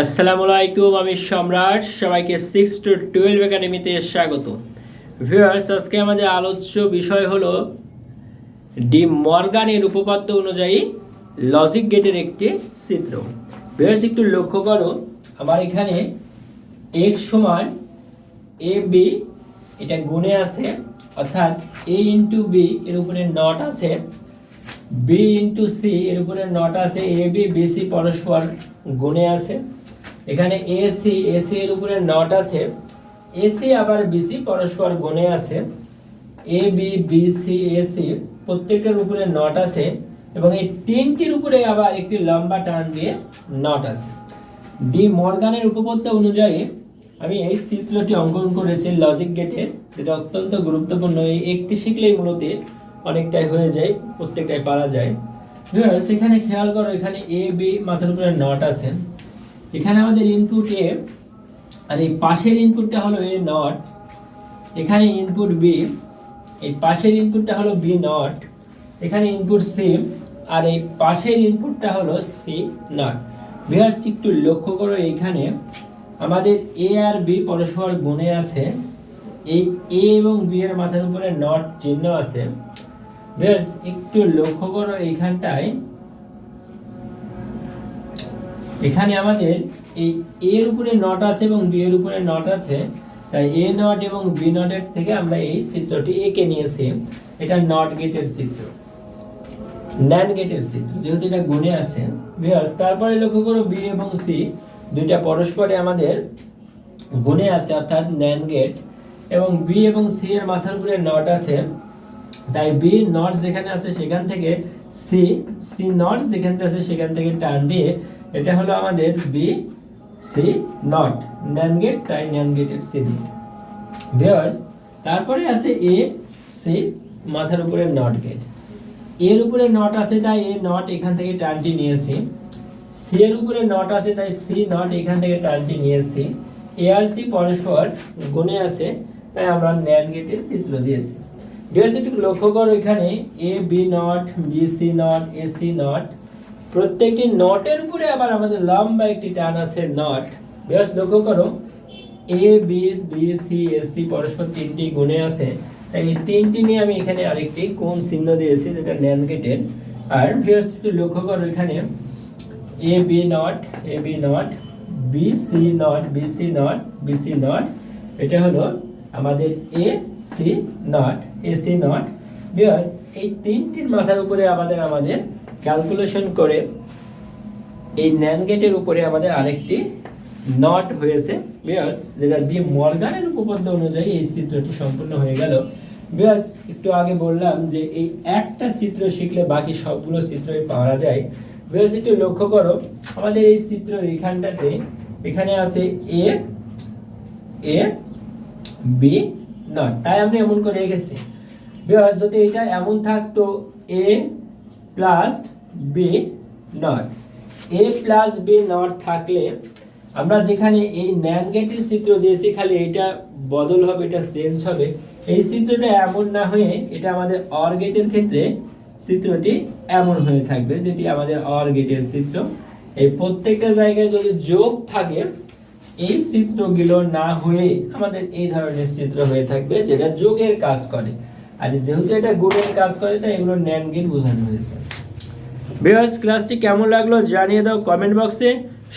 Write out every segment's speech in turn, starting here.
আসসালামু আলাইকুম, আমি সম্রাট। সবাইকে সিক্স টু টুয়েলভ একাডেমিতে স্বাগত। ভিউয়ার্স আজকে আমাদের আলোচ্য বিষয় হলো ডি মর্গানের উপপাদ্য অনুযায়ী লজিক গেটের একটি চিত্র ভিউয়ার্স একটু লক্ষ্য করো, আমার এখানে এক্স সমান এ বি এটা গুণে আছে, অর্থাৎ এ ইন্টু বি এর উপরে নট আছে বি ইন্টু সি এর উপরে নট আছে এ বি বি সি পরস্পর গুণে আছে। এখানে এসি সি এ সি এর উপরে নট আছে। এসি আবার বি সি পরস্পর গুণে আছে। A B B C A C প্রত্যেকটার উপরে নট আছে এবং এই তিনটির উপরে আবার একটি লম্বা টান দিয়ে নট আছে। ডি মর্গানের উপপাদ্য অনুযায়ী আমি এই চিত্রটি অঙ্কন করেছি লজিক গেটের যেটা অত্যন্ত গুরুত্বপূর্ণ। এই একটি শিখলেই মূলত অনেকটাই হয়ে যায়, প্রত্যেকটাই পারা যায়। এখানে খেয়াল করো, এখানে এ বি মাথার উপরে নট আছে। এখানে আমাদের ইনপুট এ আর এই পাশের ইনপুটটা হলো এ নট এখানে ইনপুট বি এই পাশের ইনপুটটা হলো বি নট এখানে ইনপুট সি আর এই পাশের ইনপুটটা হলো সি নট ভিউয়ার্স একটু লক্ষ্য করো এইখানে আমাদের এ আর বি পরস্পর গুণে আছে, এই এ এবং বি এর মাথার উপরে নট চিহ্ন আছে। বেশ একটু লক্ষ্য করো এইখানটায় এখানে আমাদের এই এর উপরে নট আছে এবং বি এর উপরে নট আছে। তাই এ নট এবং বি নটের থেকে আমরা এই চিত্রটি এঁকে নিয়েছি এটা নট গেটের চিত্র। ন্যান গেটের চিত্র। যেহেতু এটা গুণে আছে বিয়ার্স তারপরে লক্ষ্য করো বি এবং সি দুইটা পরস্পরে আমাদের গুণে আছে, অর্থাৎ ন্যান গেট এবং বি এবং সি এর মাথার উপরে নট আছে। তাই বি নট যেখানে আছে সেখান থেকে সি সি নট যেখানে আছে সেখান থেকে টান দিয়ে এটা হলো আমাদের B C not NAND gate তাই ন্যান গেটের চিহ্ন ভিউয়ার্স তারপরে আছে এ সি মাথার উপরে নট গেটের উপরে নট আছে, তাই এ নট এখান থেকে টানটি নিয়েছি। সি এর উপরে নট আছে, তাই সি নট এখান থেকে টানটি নিয়েছি। এ আর সি পরস্পর গুণে আছে, তাই আমরা ন্যান গেটের চিত্র দিয়েছি। ভিউয়ার্স একটু লক্ষ্য করো এখানে A B not B C not A C not প্রত্যেকটি নটের উপরে আবার আমাদের লম্বা একটি টান আছে নট ভিউয়ার্স লক্ষ্য করো। A B B C A C পরস্পর তিনটি গুণে আছে। তাই এই তিনটি নিয়ে আমি এখানে আরেকটি কোন চিহ্ন দিয়েছি, যেটা ন্যান গেটেড আর ভিউয়ার্স একটু লক্ষ্য করো এখানে। A B not A B not B C not B C not B C not এটা হলো আমাদের A C not A C not viewers এই তিনটির মাথার উপরে আমাদের আমাদের ক্যালকুলেশন করে এই ন্যান গেটের উপরে আমাদের আরেকটি নট হয়েছে। বিয়ার্স যেটা দিয়ে মর্গানের উপপাদ্য অনুযায়ী এই চিত্রটি সম্পূর্ণ হয়ে গেল। বিয়ার্স একটু আগে বললাম যে এই একটা চিত্র শিখলে বাকি সবগুলো চিত্রই পাওয়া যায়। বিয়ার্স একটু লক্ষ্য করো, আমাদের এই চিত্র এখানটাতে এখানে আছে এ এ বি নট তাই আমরা এমন করে রেখেছি। বিকজ যদি এটা এমন থাকতো A plus B not A plus B not থাকলে আমরা যেখানে এই ন্যান গেটের চিত্র দিয়েছি, খালি এটা বদল হবে, এটা চেঞ্জ হবে। এই চিত্রটা এমন না হয়ে এটা আমাদের অর গেটের ক্ষেত্রে চিত্রটি এমন হয়ে থাকবে, যেটি আমাদের অর গেটের চিত্র। এই প্রত্যেকটা জায়গায় যদি যোগ থাকে, এই চিত্রগুলো না হয়ে আমাদের এই ধরনের চিত্র হয়ে থাকবে, যেটা যোগের কাজ করে। আর যেহেতু এটা গুডের কাজ করে, তাই এগুলো ন্যান গেট বোঝানো হয়েছে। ভিউয়ার্স, ক্লাসটি কেমন লাগল জানিয়ে দাও কমেন্ট বক্সে।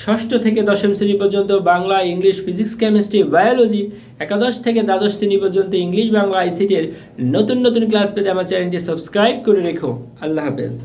ষষ্ঠ থেকে দশম শ্রেণি পর্যন্ত Bangla, English, physics, chemistry, biology, একাদশ থেকে দ্বাদশ শ্রেণি পর্যন্ত ইংলিশ, বাংলা, আইসিটির নতুন নতুন ক্লাস পেতে আমার চ্যানেলটি সাবস্ক্রাইব করে রেখো। আল্লাহ হাফেজ।